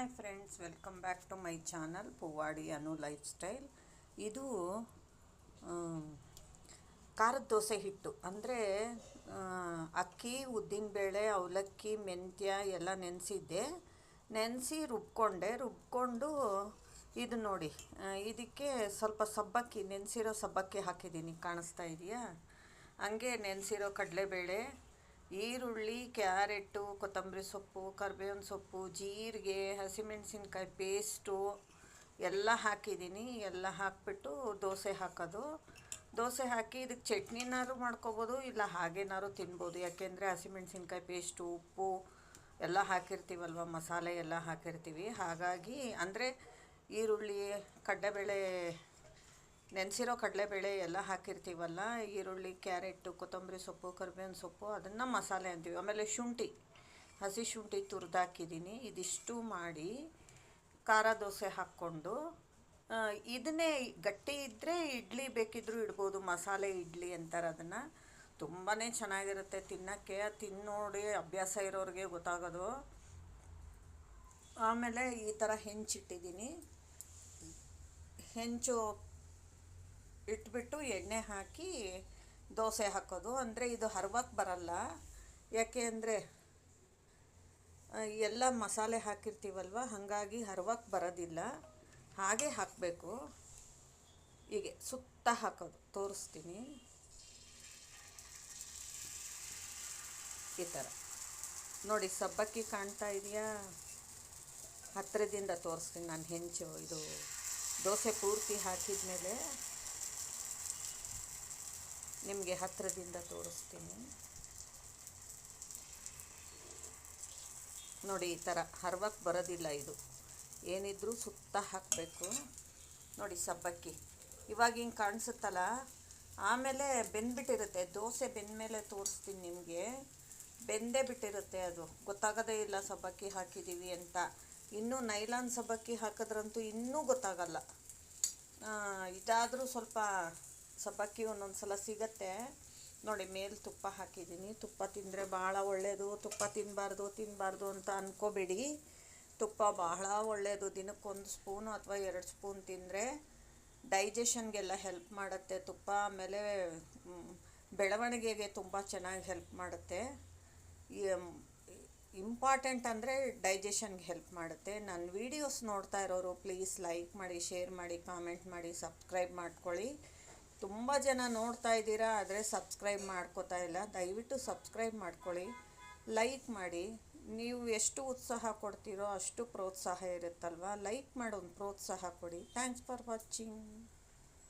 Hi friends, welcome back to my channel Poovadi Anu lifestyle. ಇದು ಖಾರದ ದೋಸೆ ಹಿಟ್ಟು. ಅಂದರೆ ಅಕ್ಕಿ ಉದ್ದಿನಬೇಳೆ ಅವಲಕ್ಕಿ, ಮೆಂತ್ಯ ಎಲ್ಲ ನೆನೆಸಿದ್ದೆ. ನೆನೆಸಿ ರುಬ್ಕೊಂಡೆ. ರುಬ್ಕೊಂಡು ಇದು ನೋಡಿ ಇದಕ್ಕೆ ಸ್ವಲ್ಪ ಸಬ್ಬಕ್ಕಿ, ನೆನೆಸಿರೋ ಸಬ್ಬಕ್ಕಿ ಹಾಕಿದ್ದೀನಿ. ಕಾಣಿಸ್ತಾ ಇದೆಯಾ? ಹಂಗೆ ನೆನೆಸಿರೋ ಕಡಲೆಬೇಳೆ ಈರುಳ್ಳಿ, ಕ್ಯಾರೆಟು, ಕೊತ್ತಂಬರಿ ಸೊಪ್ಪು, ಕರ್ಬೇವಿನ ಸೊಪ್ಪು, ಜೀರಿಗೆ, ಹಸಿಮೆಣಸಿನ್ಕಾಯಿ ಪೇಸ್ಟು ಎಲ್ಲ ಹಾಕಿದ್ದೀನಿ. ಎಲ್ಲ ಹಾಕಿಬಿಟ್ಟು ದೋಸೆ ಹಾಕೋದು. ದೋಸೆ ಹಾಕಿ ಇದಕ್ಕೆ ಚಟ್ನಿನಾದ್ರು ಮಾಡ್ಕೋಬೋದು, ಇಲ್ಲ ಹಾಗೇನಾದ್ರು ತಿನ್ಬೋದು. ಯಾಕೆಂದರೆ ಹಸಿಮೆಣಸಿನ್ಕಾಯಿ ಪೇಸ್ಟು, ಉಪ್ಪು ಎಲ್ಲ ಹಾಕಿರ್ತೀವಲ್ವ, ಮಸಾಲೆ ಎಲ್ಲ ಹಾಕಿರ್ತೀವಿ. ಹಾಗಾಗಿ, ಅಂದರೆ ಈರುಳ್ಳಿ, ಕಡಲೆಬೇಳೆ ನೆನೆಸಿರೋ ಕಡಲೆಬೇಳೆ ಎಲ್ಲ ಹಾಕಿರ್ತೀವಲ್ಲ, ಈರುಳ್ಳಿ, ಕ್ಯಾರೆಟು, ಕೊತ್ತಂಬರಿ ಸೊಪ್ಪು, ಕರಿಬೇವಿನ ಸೊಪ್ಪು, ಅದನ್ನು ಮಸಾಲೆ ಅಂತೀವಿ. ಆಮೇಲೆ ಶುಂಠಿ, ಹಸಿ ಶುಂಠಿ ತುರಿದಾಕಿದ್ದೀನಿ. ಇದಿಷ್ಟು ಮಾಡಿ ಖಾರ ದೋಸೆ ಹಾಕ್ಕೊಂಡು ಇದನ್ನೇ ಗಟ್ಟಿ ಇದ್ದರೆ ಇಡ್ಲಿ ಬೇಕಿದ್ದರೂ ಇಡ್ಬೋದು, ಮಸಾಲೆ ಇಡ್ಲಿ ಅಂತಾರೆ ಅದನ್ನು. ತುಂಬಾ ಚೆನ್ನಾಗಿರುತ್ತೆ ತಿನ್ನೋಕ್ಕೆ. ತಿನ್ನೋಡಿ ನೋಡಿ ಅಭ್ಯಾಸ ಇರೋರಿಗೆ ಗೊತ್ತಾಗೋದು. ಆಮೇಲೆ ಈ ಥರ ಹೆಂಚಿಟ್ಟಿದ್ದೀನಿ. ಹೆಂಚು ಇಟ್ಬಿಟ್ಟು ಎಣ್ಣೆ ಹಾಕಿ ದೋಸೆ ಹಾಕೋದು. ಅಂದರೆ ಇದು ಹರ್ವಕ್ಕೆ ಬರಲ್ಲ. ಯಾಕೆ ಅಂದರೆ ಎಲ್ಲ ಮಸಾಲೆ ಹಾಕಿರ್ತೀವಲ್ವ? ಹಾಗಾಗಿ ಹರ್ವಕ್ಕೆ ಬರೋದಿಲ್ಲ. ಹಾಗೆ ಹಾಕಬೇಕು. ಹೀಗೆ ಸುತ್ತ ಹಾಕೋದು. ತೋರಿಸ್ತೀನಿ. ಈ ಥರ. ನೋಡಿ, ಸಬ್ಬಕ್ಕಿ ಕಾಣ್ತಾ ಇದೆಯಾ? ಹತ್ತಿರದಿಂದ ತೋರಿಸ್ತೀನಿ. ನಾನು ಹೆಂಚು, ಇದು ದೋಸೆ ಪೂರ್ತಿ ಹಾಕಿದ ಮೇಲೆ ನಿಮಗೆ ಹತ್ತಿರದಿಂದ ತೋರಿಸ್ತೀನಿ. ನೋಡಿ, ಈ ಥರ ಹರ್ವಕ್ಕೆ ಬರೋದಿಲ್ಲ ಇದು. ಏನಿದ್ರೂ ಸುತ್ತ ಹಾಕಬೇಕು. ನೋಡಿ, ಸಬ್ಬಕ್ಕಿ. ಇವಾಗ ಹಿಂಗೆ ಕಾಣಿಸುತ್ತಲ್ಲ, ಆಮೇಲೆ ಬೆಂದ್ಬಿಟ್ಟಿರುತ್ತೆ. ದೋಸೆ ಬೆಂದ ಮೇಲೆ ತೋರಿಸ್ತೀನಿ ನಿಮಗೆ. ಬೆಂದೇ ಬಿಟ್ಟಿರುತ್ತೆ ಅದು. ಗೊತ್ತಾಗೋದೇ ಇಲ್ಲ ಸಬ್ಬಕ್ಕಿ ಹಾಕಿದ್ದೀವಿ ಅಂತ. ಇನ್ನೂ ನೈಲಾನ್ ಸಬ್ಬಕ್ಕಿ ಹಾಕಿದ್ರಂತೂ ಇನ್ನೂ ಗೊತ್ತಾಗಲ್ಲ. ಇದಾದರೂ ಸ್ವಲ್ಪ ಸಬ್ಬಕ್ಕಿ ಒಂದೊಂದು ಸಲ ಸಿಗತ್ತೆ. ನೋಡಿ, ಮೇಲೆ ತುಪ್ಪ ಹಾಕಿದ್ದೀನಿ. ತುಪ್ಪ ತಿಂದರೆ ಭಾಳ ಒಳ್ಳೆಯದು ತುಪ್ಪ ತಿನ್ನಬಾರ್ದು ತಿನ್ನಬಾರ್ದು ಅಂತ ಅಂದ್ಕೋಬೇಡಿ ತುಪ್ಪ ಬಹಳ ಒಳ್ಳೆಯದು ದಿನಕ್ಕೊಂದು ಸ್ಪೂನು ಅಥವಾ ಎರಡು ಸ್ಪೂನ್ ತಿಂದರೆ ಡೈಜೆಷನ್ಗೆಲ್ಲ ಹೆಲ್ಪ್ ಮಾಡುತ್ತೆ ತುಪ್ಪ. ಆಮೇಲೆ ಬೆಳವಣಿಗೆಗೆ ತುಂಬ ಚೆನ್ನಾಗಿ ಹೆಲ್ಪ್ ಮಾಡುತ್ತೆ. ಇಂಪಾರ್ಟೆಂಟ್ ಅಂದರೆ ಡೈಜೆಷನ್ಗೆ ಹೆಲ್ಪ್ ಮಾಡುತ್ತೆ. ನನ್ನ ವೀಡಿಯೋಸ್ ನೋಡ್ತಾ ಇರೋರು, ಪ್ಲೀಸ್ ಲೈಕ್ ಮಾಡಿ, ಶೇರ್ ಮಾಡಿ, ಕಾಮೆಂಟ್ ಮಾಡಿ, ಸಬ್ಸ್ಕ್ರೈಬ್ ಮಾಡ್ಕೊಳ್ಳಿ. ತುಂಬ ಜನ ನೋಡ್ತಾ ಇದ್ದೀರಾ, ಆದರೆ ಸಬ್ಸ್ಕ್ರೈಬ್ ಮಾಡ್ಕೋತಾ ಇಲ್ಲ. ದಯವಿಟ್ಟು ಸಬ್ಸ್ಕ್ರೈಬ್ ಮಾಡ್ಕೊಳ್ಳಿ ಲೈಕ್ ಮಾಡಿ. ನೀವು ಎಷ್ಟು ಉತ್ಸಾಹ ಕೊಡ್ತೀರೋ ಅಷ್ಟು ಪ್ರೋತ್ಸಾಹ ಇರುತ್ತಲ್ವ? ಲೈಕ್ ಮಾಡಿ ಒಂದು ಪ್ರೋತ್ಸಾಹ ಕೊಡಿ. Thanks for watching